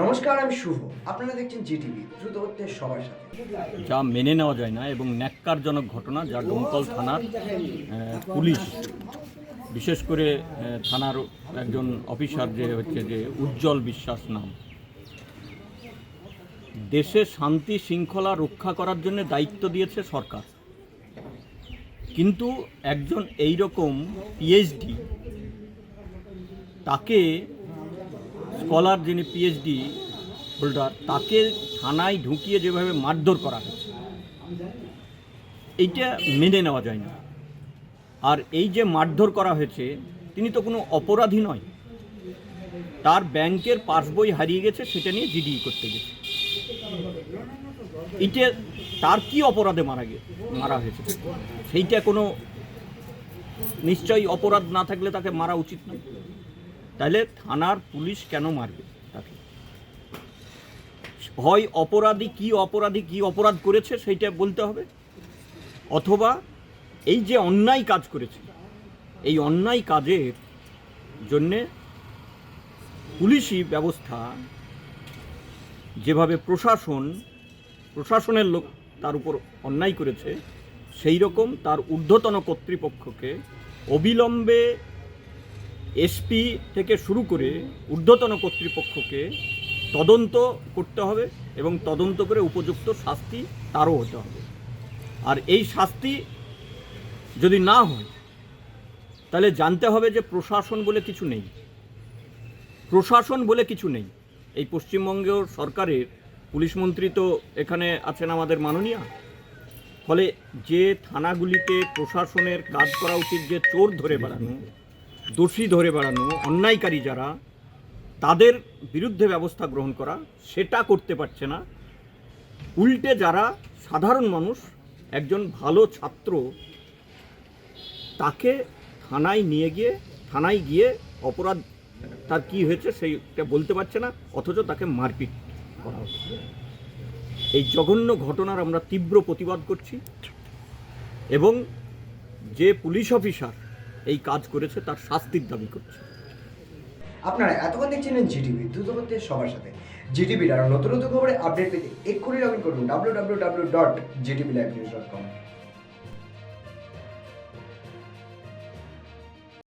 নমস্কার, আমি শুভ। আপনারা দেখছেন জিটিভি, দ্রুত হচ্ছে সবার সাথে। যা মেনে নেওয়া যায় না এবং ন্যাক্কারজনক ঘটনা যা ডোমকল থানার পুলিশ, বিশেষ করে থানার একজন অফিসার যে হচ্ছে যে উজ্জ্বল বিশ্বাস নাম। দেশে শান্তি শৃঙ্খলা রক্ষা করার জন্য দায়িত্ব দিয়েছে সরকার। কিন্তু একজন এই রকম পিএইচডি তাকে স্কলার যিনি পিএইচডি হোল্ডার তাকে থানায় ঢুকিয়ে যেভাবে মারধর করা হয়েছে, এইটা মেনে নেওয়া যায় না। আর এই যে মারধর করা হয়েছে, তিনি তো কোনো অপরাধী নয়। তার ব্যাংকের পাসবই হারিয়ে গেছে, সেটা নিয়ে জিডি করতে গেছে। এটা তার কি অপরাধে মারা গে, মারা হয়েছে? সেইটা কোনো নিশ্চয়ই অপরাধ না থাকলে তাকে মারা উচিত নয়। তাহলে থানার পুলিশ কেন মারবে তাকে? হয় অপরাধী, কি অপরাধী, কি অপরাধ করেছে সেইটা বলতে হবে? অথবা এই যে অন্যায় কাজ করেছে, এই অন্যায় কাজের জন্যে পুলিশি ব্যবস্থা যেভাবে প্রশাসন, প্রশাসনের লোক তার উপর অন্যায় করেছে সেই রকম তার ঊর্ধ্বতন কর্তৃপক্ষকে অবিলম্বে এসপি থেকে শুরু করে ঊর্ধ্বতন কর্তৃপক্ষকে তদন্ত করতে হবে এবং তদন্ত করে উপযুক্ত শাস্তি তারও হতে হবে। আর এই শাস্তি যদি না হয়, তাহলে জানতে হবে যে প্রশাসন বলে কিছু নেই। প্রশাসন বলে কিছু নেই। এই পশ্চিমবঙ্গের সরকারের পুলিশ মন্ত্রী তো এখানে আছেন আমাদের মাননীয়া। ফলে যে থানাগুলিতে প্রশাসনের কাজ করা উচিত, যে চোর ধরে বেড়ানো দোষী ধরে বেড়ানো, অন্যায়কারী যারা, তাদের বিরুদ্ধে ব্যবস্থা গ্রহণ করা, সেটা করতে পারছে না। উল্টে যারা সাধারণ মানুষ, একজন ভালো ছাত্র, তাকে থানায় নিয়ে গিয়ে, থানায় গিয়ে অপরাধ, তার কি হয়েছে সেইটা বলতে পারছে না, অথচ তাকে মারপিট করা হচ্ছে। এই জঘন্য ঘটনার আমরা তীব্র প্রতিবাদ করছি। এবং যে পুলিশ অফিসার এই কাজ করেছে, তার শাস্তির দাবি করছে। আপনারা এতক্ষণ দেখছিলেন জিটিভি দ্রুত সবার সাথে। জিটিভির আরও নতুন নতুন খবরে আপডেট পেতে এক্ষুনি লগ ইন করুন W W W dot GTV news dot com